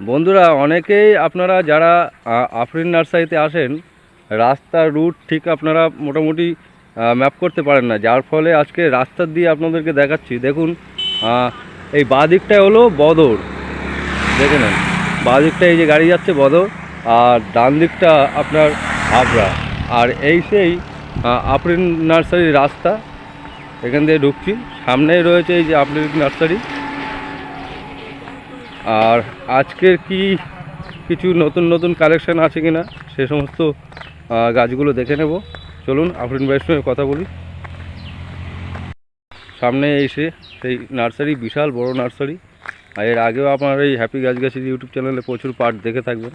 বন্ধুরা, অনেকেই আপনারা যারা আফরিন নার্সারিতে আসেন, রাস্তার রুট ঠিক আপনারা মোটামুটি ম্যাপ করতে পারেন না। যার ফলে আজকে রাস্তার দিয়ে আপনাদেরকে দেখাচ্ছি। দেখুন এই বাঁ দিকটায় হলো বদর। দেখে নেন বাঁ দিকটা এই যে গাড়ি যাচ্ছে বদর, আর ডান দিকটা আপনার আবরা আর এই সেই আফরিন নার্সারির রাস্তা। এখান দিয়ে ঢুকছি। সামনেই রয়েছে এই যে আফরিন নার্সারি। আর আজকের কি কিছু নতুন নতুন কালেকশান আছে কি না সে সমস্ত গাছগুলো দেখে নেব। চলুন আফরিন ভাইয়ের সঙ্গে কথা বলি। সামনে এসে সেই নার্সারি বিশাল বড় নার্সারি। আর এর আগেও আপনার এই হ্যাপি গাছ গাছের ইউটিউব চ্যানেলে প্রচুর পার্ট দেখে থাকবেন।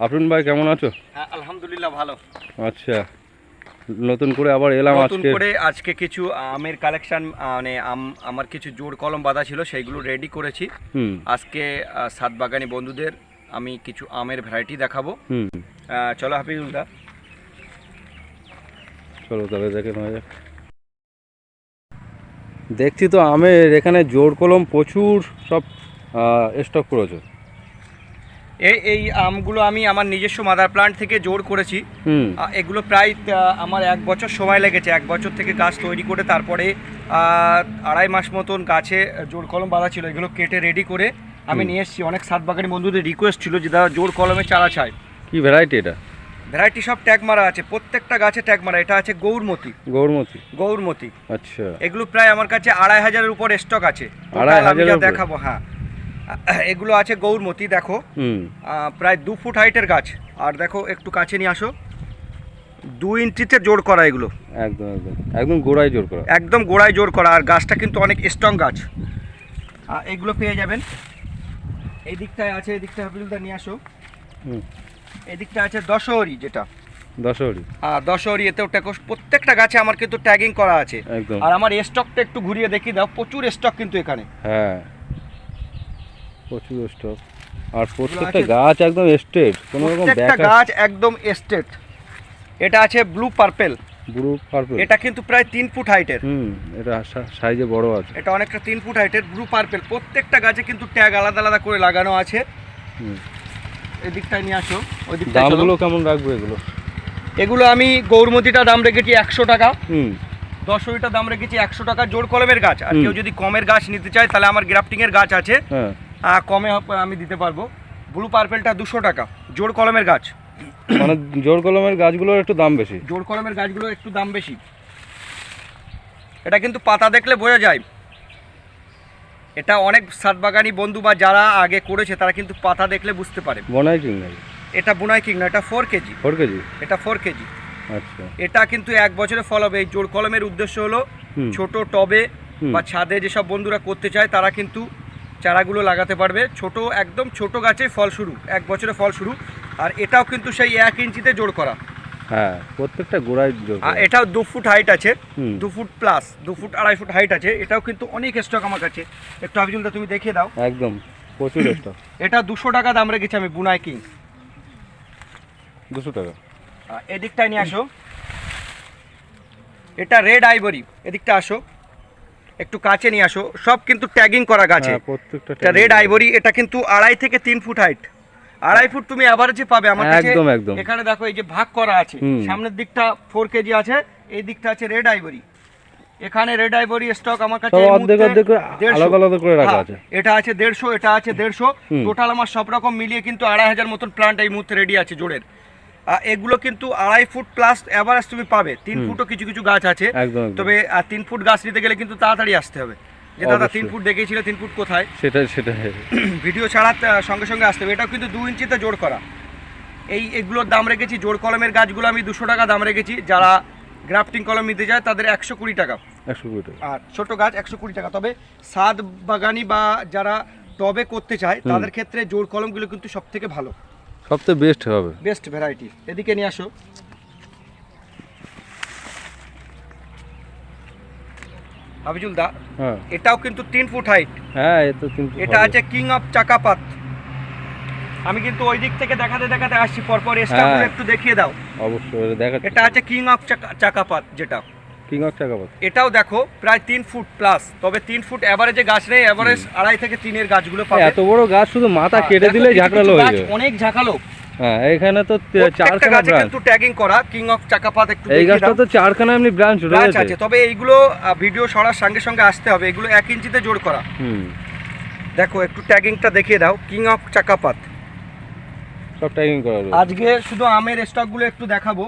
আফরিন ভাই কেমন আছো? হ্যাঁ আলহামদুলিল্লাহ ভালো। আচ্ছা। নতুন করে আবার এলাম নতুন আজকে। করে আজকে কিছু আমের কালেকশন মানে আম আমার কিছু জোর কলম বাঁধা ছিল সেইগুলো রেডি করেছি। আজকে সাত বাগানি বন্ধুদের আমি কিছু আমের ভ্যারাইটি দেখাবো। চলো হাফিজুলদা। চলো তবে দেখে নেওয়া যাক। দেখছি তো আমের এখানে জোর কলম প্রচুর সব স্টক করেছ। এই এই আমগুলো আমি আমার নিজস্ব মাদার প্লান্ট থেকে জোর করেছি। এগুলো প্রায় আমার এক বছর সময় লেগেছে। এক বছর থেকে গাছ তৈরি করে তারপরে আড়াই মাস মতন গাছে জোর কলম বাঁধা ছিল। এগুলো কেটে রেডি করে আমি নিয়ে এসেছি। অনেক সাত বাগানি বন্ধুদের রিকোয়েস্ট ছিল যে দাদা জোর কলমে চারা চাই কি ভ্যারাইটি এটা? ভ্যারাইটি সব ট্যাগ মারা আছে। প্রত্যেকটা গাছে ট্যাগ মারা। এটা আছে গৌরমতি। গৌরমতি? গৌরমতি। আচ্ছা। এগুলো প্রায় আমার কাছে আড়াই হাজারের উপর স্টক আছে। আড়াই উপরে? দেখাবো হ্যাঁ। এগুলো আছে গৌরমতি দেখো। হুম। প্রায় দু ফুট হাইটের গাছ। আর দেখো একটু কাছে নিয়ে আসো। দু ইঞ্চিতে জোর করা এগুলো। একদম একদম। একদম গোড়ায় জোর করা। একদম গোড়ায় জোর করা। আর গাছটা কিন্তু অনেক স্ট্রং গাছ। এগুলো পেয়ে যাবেন। এই দিকটায় আছে এই দিকটা নিয়ে আসো। এই দিকটা আছে দশহরি যেটা। দশহরি। আর দশহরি এতেও ট্যাকস প্রত্যেকটা গাছে আমার কিন্তু ট্যাগিং করা আছে। একদম। আর আমার স্টকটা একটু ঘুরিয়ে দেখি দাও প্রচুর স্টক কিন্তু এখানে। হ্যাঁ। প্রচুর স্টক আর প্রত্যেকটা গাছ একদম স্ট্রেট কোনো রকম প্রত্যেকটা গাছ একদম এস্টেট এটা আছে ব্লু পার্পেল ব্লু পার্পল এটা কিন্তু প্রায় তিন ফুট হাইটের হুম এটা সাইজে বড় আছে। এটা অনেকটা তিন ফুট হাইটের ব্লু পার্পেল প্রত্যেকটা গাছে কিন্তু ট্যাগ আলাদা আলাদা করে লাগানো আছে। হুম। এই নিয়ে আসো ওই দিকটায় চলো। দামগুলো কেমন রাখব এগুলো? এগুলো আমি গৌরমতিটা দাম রেখেছি একশো টাকা। হুম। দশইটা দাম রেখেছি একশো টাকা। জোর কলমের গাছ। আর কেউ যদি কমের গাছ নিতে চায় তাহলে আমার গ্রাফটিং এর গাছ আছে। হ্যাঁ। কমে আমি দিতে পারব। ব্লু পার্পেলটা দুশো টাকা জোর কলমের গাছ। মানে জোর কলমের গাছগুলোর একটু দাম বেশি। জোর কলমের গাছগুলো একটু দাম বেশি। এটা কিন্তু পাতা দেখলে বোঝা যায়। এটা অনেক সাতবাগানি বন্ধু বা যারা আগে করেছে তারা কিন্তু পাতা দেখলে বুঝতে পারে। বনাই কিং নাকি? এটা বোনাই কিং না এটা ফোর কেজি। Four KG? এটা ফোর কেজি। আচ্ছা। এটা কিন্তু এক বছরে ফল হবে। এই জোর কলমের উদ্দেশ্য হলো ছোট টবে বা ছাদে যেসব বন্ধুরা করতে চায় তারা কিন্তু চারাগুলো লাগাতে পারবে। ছোট একদম ছোট গাছে ফল শুরু এক বছরে ফল শুরু। আর এটাও কিন্তু সেই এক ইঞ্চিতে জোর করা। হ্যাঁ প্রত্যেকটা গোড়ায়। এটাও দু ফুট হাইট আছে দু ফুট প্লাস দু ফুট আড়াই ফুট হাইট আছে। এটাও কিন্তু অনেক স্টক আমার কাছে। একটু তুমি দেখিয়ে দাও। একদম প্রচুর স্টক এটা দুশো টাকা দাম রেখেছি আমি বুনাই কিং। দুশো টাকা। এদিকটায় নিয়ে আসো। এটা রেড আইভরি এদিকটা আসো। একটু কাছে নিয়ে আসো। সব কিন্তু ট্যাগিং করা গাছে। হ্যাঁ, প্রত্যেকটা রেড আইভরি এটা কিন্তু আড়াই থেকে তিন ফুট হাইট আড়াই ফুট তুমি অ্যাভারেজে পাবে। আমার কাছে একদম, একদম। এখানে দেখো এই যে ভাগ করা আছে। সামনের দিকটা ফোর কেজি আছে এই দিকটা আছে রেড আইভরি এখানে রেড আইভরি স্টক আমার কাছে অর্ধেক অর্ধেক 150 আলাদা আলাদা করে রাখা হ্যাঁ, আছে। এটা আছে দেড়শো এটা আছে দেড়শো। হুম। টোটাল আমার সব রকম মিলিয়ে কিন্তু আড়াই হাজার মতন প্লান্ট এই মুহূর্তে রেডি আছে আহ, এগুলো কিন্তু আড়াই ফুট প্লাস অ্যাভারেজ তুমি পাবে। তিন ফুটও কিছু কিছু গাছ আছে। তবে তিন ফুট গাছ নিতে গেলে কিন্তু তাড়াতাড়ি আসতে হবে। যে দাদা তিন ফুট দেখেছিল তিন ফুট কোথায়? সেটাই সেটাই। ভিডিও ছাড়া সঙ্গে সঙ্গে আসতে হবে। এটাও কিন্তু দু ইঞ্চিতে জোর করা। এই এগুলোর দাম রেখেছি জোর কলমের গাছগুলো আমি দুশো টাকা দাম রেখেছি। যারা গ্রাফটিং কলম নিতে যায় তাদের একশো কুড়ি টাকা। একশো কুড়ি টাকা। আর ছোট গাছ একশো কুড়ি টাকা। তবে সাদ বাগানি বা যারা টবে করতে চায় তাদের ক্ষেত্রে জোর কলমগুলো কিন্তু সব থেকে ভালো। সবথেকে বেস্ট হবে। বেস্ট ভ্যারাইটি এদিকে নিয়ে আসো। হাবিজুল দা হ্যাঁ। এটাও কিন্তু তিন ফুট হাইট হ্যাঁ এ তো এটা আছে কিং অফ চাকাপাত। আমি কিন্তু ওই দিক থেকে দেখাতে দেখাতে আসছি পরপর স্টাফগুলো হ্যাঁ। একটু দেখিয়ে দাও। অবশ্যই দেখা এটা আছে কিং অফ চাকাপাত যেটা। কিং অফ চাকাপাত এটাও দেখো প্রায় তিন ফুট প্লাস তবে তিন ফুট অ্যাভারেজে গাছ নেই অ্যাভারেজ আড়াই থেকে তিনের গাছগুলো পাবে। এত বড় গাছ শুধু মাথা হ্যাঁ, কেটে দিলে ঝাঁকড়ালো হয়ে যাবে। অনেক ঝাঁকালো হ্যাঁ এখানে তো চারখানা গাছে কিন্তু ট্যাগিং করা কিং অফ চাকাপাত একটু এই গাছটা তো চারখানা এমনি ব্রাঞ্চ রয়েছে আছে? তবে এইগুলো ভিডিও সরার সঙ্গে সঙ্গে আসতে হবে। এগুলো এক ইঞ্চিতে জোর করা। হুম। দেখো একটু ট্যাগিংটা দেখিয়ে দাও। কিং অফ চাকাপাত সব টাইমিং করা রয়েছে। আজকে শুধু আমের স্টকগুলো একটু দেখাবো।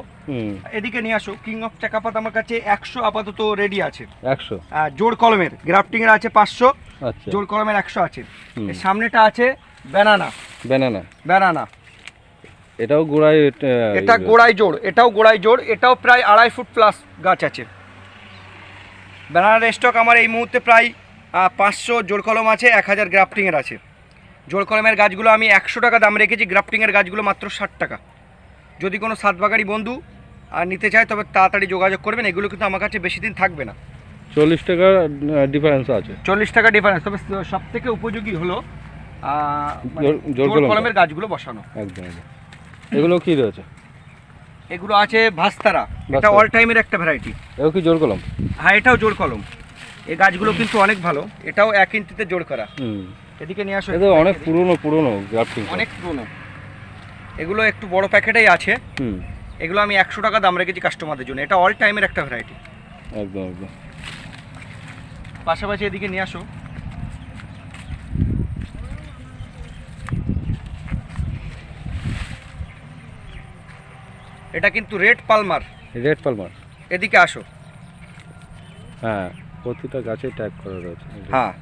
এদিকে নিয়ে আসো কিং অফ চাকাপাত আমার কাছে একশো আপাতত রেডি আছে। একশো? আর জোর কলমের গ্রাফটিং এর আছে পাঁচশো আচ্ছা। জোর কলমের একশো আছে। সামনেটা আছে ব্যানানা ব্যানানা ব্যানানা এটাও গোড়ায় এটা গোড়ায় জোড় এটাও গোড়ায় জোড় এটাও প্রায় আড়াই ফুট প্লাস গাছ আছে। ব্যানানার স্টক আমার এই মুহূর্তে প্রায় পাঁচশো জোর কলম আছে এক হাজার গ্রাফটিংয়ের আছে। জোর কলমের গাছগুলো আমি একশো টাকা দাম রেখেছি গ্রাফটিংয়ের গাছগুলো মাত্র ষাট টাকা। যদি কোনো সাতবাগাড়ি বন্ধু আর নিতে চায় তবে তাড়াতাড়ি যোগাযোগ করবেন এগুলো কিন্তু আমার কাছে বেশি দিন থাকবে না। চল্লিশ টাকা ডিফারেন্স আছে। চল্লিশ টাকা ডিফারেন্স তবে সব থেকে উপযোগী হলো মানে জোর-। কলমের গাছগুলো বসানো। একদম এগুলো কি রয়েছে? এগুলো আছে ভাস্তারা এটা অল টাইমের একটা ভ্যারাইটি এও কি জোর কলম? হ্যাঁ এটাও জোর কলম। এই গাছগুলো কিন্তু অনেক ভালো এটাও এক ইঞ্চিতে জোর করা। হুম। এদিকে নিয়ে আসো এটা অনেক পুরনো পুরনো গ্রাফটিং অনেক পুরনো। এগুলো একটু বড় প্যাকেটেই আছে। হুম। এগুলো আমি একশো টাকা দাম রেখেছি কাস্টমারদের জন্য। এটা অল টাইমের একটা ভ্যারাইটি একদম একদম। পাশাপাশি এদিকে নিয়ে আসো। এটা কিন্তু রেড পালমার। Red Palmer. এদিকে আসো। হ্যাঁ প্রতিটা গাছে ট্যাগ করা রয়েছে। হ্যাঁ।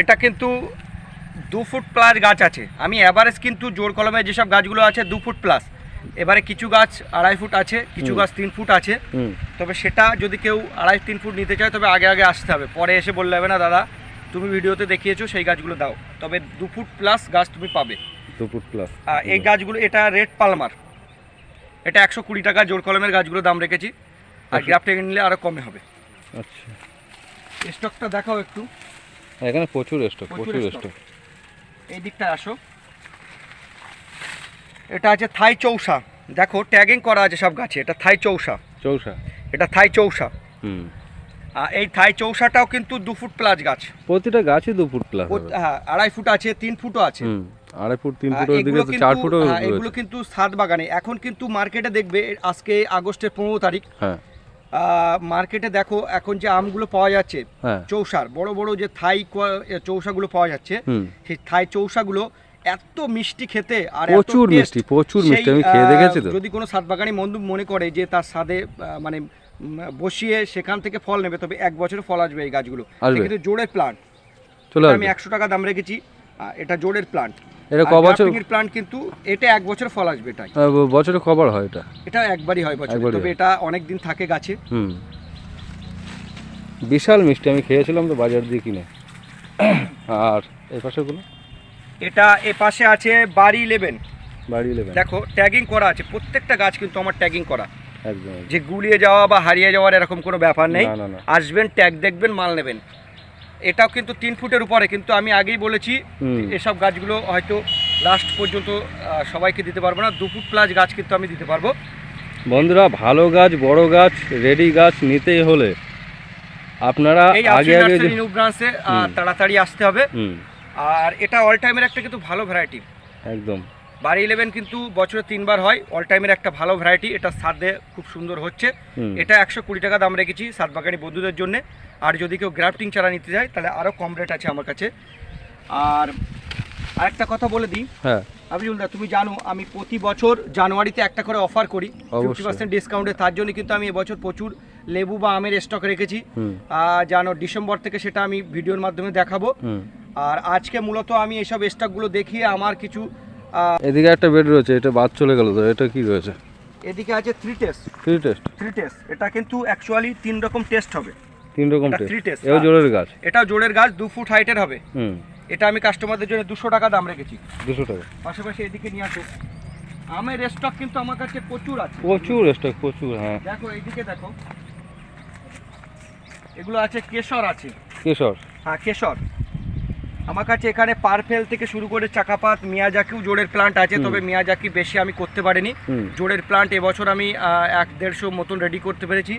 এটা কিন্তু দু ফুট প্লাস গাছ আছে। আমি অ্যাভারেজ কিন্তু জোর কলমে যেসব গাছগুলো আছে দু ফুট প্লাস এবারে কিছু গাছ আড়াই ফুট আছে কিছু গাছ তিন ফুট আছে। তবে সেটা যদি কেউ আড়াই তিন ফুট নিতে চায় তবে আগে আগে আসতে হবে। পরে এসে বললে হবে না দাদা তুমি ভিডিওতে দেখিয়েছো সেই গাছগুলো দাও। তবে দু ফুট প্লাস গাছ তুমি পাবে। দু ফুট প্লাস এই গাছগুলো এটা রেড পালমার এটা একশো কুড়ি টাকা জোর কলমের গাছগুলো দাম রেখেছি। আর। গ্রাফ থেকে নিলে আরও কমে হবে। আচ্ছা। স্টকটা দেখাও একটু। এখানে প্রচুর স্টক প্রচুর স্টক এই দিকটায় আসো। এটা আছে থাই চৌসা। দেখো ট্যাগিং করা আছে সব গাছে। এটা থাই চৌসা। চৌষা এটা থাই চৌসা। হুম। আর এই থাই চৌসাটাও কিন্তু দু ফুট প্লাস গাছ। প্রতিটা গাছই দু ফুট প্লাস হ্যাঁ আড়াই ফুট আছে তিন ফুটও আছে। হুম আড়াই ফুট তিন আহ, ফুটের দিকে এগুলো তো কিন্তু- চার ফুটও হ্যাঁ, এগুলো কিন্তু সাত বাগানে। এখন কিন্তু মার্কেটে দেখবে আজকে আগস্টের পনেরো তারিখ। হ্যাঁ। মার্কেটে দেখো এখন যে আমগুলো পাওয়া যাচ্ছে হ্যাঁ। চৌসার বড় বড় যে থাই চৌসাগুলো পাওয়া যাচ্ছে সেই থাই চৌসাগুলো এত মিষ্টি খেতে আর প্রচুর মিষ্টি প্রচুর মিষ্টি আমি খেয়ে দেখেছি তো। যদি কোনো সাতবাগানি বন্ধু মনে করে যে তার স্বাদে মানে বসিয়ে সেখান থেকে ফল নেবে তবে এক বছরে ফল আসবে এই গাছগুলো? কিন্তু জোড়ের প্লান্ট আমি একশো টাকা দাম রেখেছি এটা জোড়ের প্লান্ট এটা ক বছর প্লান্ট কিন্তু এটা এক বছর ফল আসবে এটাই। বছরে কবার হয় এটা। এটা একবারই হয় বছরে। তবে এটা অনেক দিন থাকে গাছে। হুম। বিশাল মিষ্টি আমি খেয়েছিলাম তো বাজার দিয়ে কিনে। আর এই পাশেগুলো? এটা এ পাশে আছে বাড়ি ইলেভেন বাড়ি নেবেন দেখো ট্যাগিং করা আছে। প্রত্যেকটা গাছ কিন্তু আমার ট্যাগিং করা। একদম। যে গুলিয়ে যাওয়া বা হারিয়ে যাওয়ার এরকম কোনো ব্যাপার নেই। আসবেন ট্যাগ দেখবেন মাল নেবেন। এটাও কিন্তু তিন ফুটের উপরে কিন্তু আমি আগেই বলেছি এসব গাছগুলো হয়তো লাস্ট পর্যন্ত সবাইকে দিতে পারব না। দু ফুট প্লাস গাছ কিন্তু আমি দিতে পারব। বন্ধুরা ভালো গাছ বড় গাছ রেডি গাছ নিতেই হলে আপনারা আগে আগে নিউ ব্রাঞ্চে তাড়াতাড়ি আসতে হবে। আর এটা অল টাইমের একটা কিন্তু ভালো ভ্যারাইটি একদম। বাড়ি ইলেভেন কিন্তু বছরে তিনবার হয় অল টাইমের একটা ভালো ভ্যারাইটি এটা সাদে খুব সুন্দর হচ্ছে। এটা একশো কুড়ি টাকা দাম রেখেছি সাতবাগানি বন্ধুদের জন্য। আর যদি কেউ গ্রাফটিং চারা নিতে যায় তাহলে আরও কম রেট আছে আমার কাছে। আর আরেকটা কথা বলে দিই। হ্যাঁ। আবিজুলদা তুমি জানো আমি প্রতি বছর জানুয়ারিতে একটা করে অফার করি। ফিফটি। পার্সেন্ট ডিসকাউন্টে তার জন্য কিন্তু আমি এবছর প্রচুর লেবু বা আমের স্টক রেখেছি। আর জানো ডিসেম্বর থেকে সেটা আমি ভিডিওর মাধ্যমে দেখাবো। আর আজকে মূলত আমি এইসব স্টকগুলো দেখিয়ে আমার কিছু এদিকে একটা বেড রয়েছে এটা বাদ চলে গেল তো এটা কি রয়েছে? এদিকে আছে three test three test three test এটা কিন্তু অ্যাকচুয়ালি তিন রকম টেস্ট হবে। তিন রকম এটা টেস্ট এও হ্যাঁ। জোরের গাছ? এটাও জোরের গাছ দু ফুট হাইটের হবে। হুম। এটা আমি কাস্টমারদের জন্য দুশো টাকা দাম রেখেছি। দুশো টাকা। পাশাপাশি এদিকে নিয়ে আসো। আমের স্টক কিন্তু আমার কাছে প্রচুর আছে। প্রচুর স্টক প্রচুর হ্যাঁ। দেখো এইদিকে দেখো। এগুলো আছে কেশর আছে। কেশর। হ্যাঁ কেশর। আমার কাছে এখানে পারফেল থেকে শুরু করে চাকাপাত মিয়াজাকিও জোরের প্লান্ট আছে তবে মিয়াজাকি বেশি আমি করতে পারিনি। জোরের প্লান্ট এবছর আমি এক দেড়শো মতন রেডি করতে পেরেছি।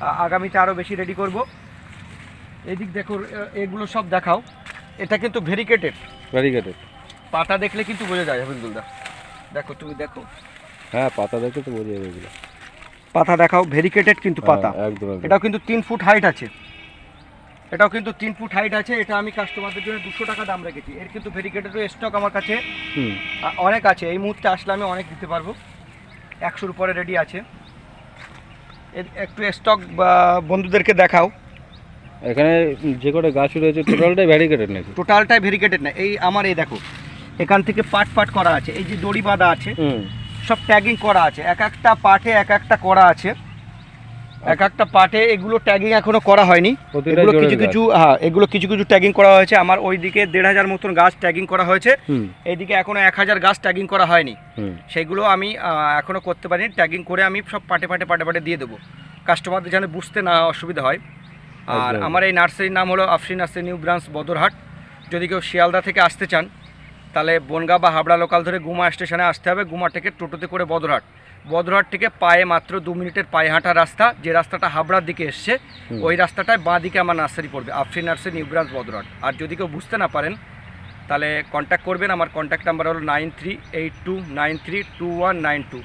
আগামীতে আরও বেশি রেডি করব। এদিক দেখো এগুলো সব দেখাও। এটা কিন্তু ভেরিকেটেড ভেরিকেটেড পাতা দেখলে কিন্তু বোঝা যায় হাবিবুলদা দেখো তুমি দেখো। হ্যাঁ পাতা দেখে তো বোঝা যাবে এগুলো। পাতা দেখাও ভেরিকেটেড কিন্তু পাতা। হ্যাঁ, একদম একদম। এটাও কিন্তু তিন ফুট হাইট আছে। এটাও কিন্তু তিন ফুট হাইট আছে। এটা আমি কাস্টমারদের জন্য দুশো টাকা দাম রেখেছি। এর কিন্তু ভেরিকেটেডও স্টক আমার কাছে। হুম। অনেক আছে। এই মুহূর্তে আসলে আমি অনেক দিতে পারব। একশোর উপরে রেডি আছে। একটু স্টক বা বন্ধুদেরকে দেখাও। এখানে যে কটা গাছ রয়েছে টোটালটাই ভ্যারিকেটেড নাকি? টোটালটাই ভ্যারিকেটেড না। এই আমার এই দেখো এখান থেকে পাট পাট করা আছে। এই যে দড়ি বাঁধা আছে সব ট্যাগিং করা আছে। এক একটা পাটে এক একটা করা আছে। এক একটা পাটে এগুলো ট্যাগিং এখনও করা হয়নি। এগুলো কিছু কিছু হ্যাঁ এগুলো কিছু কিছু ট্যাগিং করা হয়েছে। আমার ওইদিকে দেড় হাজার মতন গাছ ট্যাগিং করা হয়েছে। এইদিকে এখনও এক হাজার গাছ ট্যাগিং করা হয়নি। সেগুলো আমি এখনও করতে পারিনি। ট্যাগিং করে আমি সব পাটে পাটে পাটে পাটে দিয়ে দেবো। কাস্টমারদের যেন বুঝতে না অসুবিধা হয়। আর আমার এই নার্সারির নাম হলো Afrin nursery new branch Badarhat. যদি কেউ শিয়ালদা থেকে আসতে চান তাহলে বনগা বা হাবড়া লোকাল ধরে গুমা স্টেশনে আসতে হবে। গুমা থেকে টোটোতে করে বদরহাট। বদরহাট থেকে পায়ে মাত্র দু মিনিটের পায়ে হাঁটা রাস্তা যে রাস্তাটা হাবড়ার দিকে এসছে ওই রাস্তাটায় বাঁ দিকে আমার নার্সারি পড়বে Afrin nursery new branch Badarhat. আর যদি কেউ বুঝতে না পারেন তাহলে কন্ট্যাক্ট করবেন আমার কন্ট্যাক্ট নাম্বার হলো nine three eight two nine three two one nine two.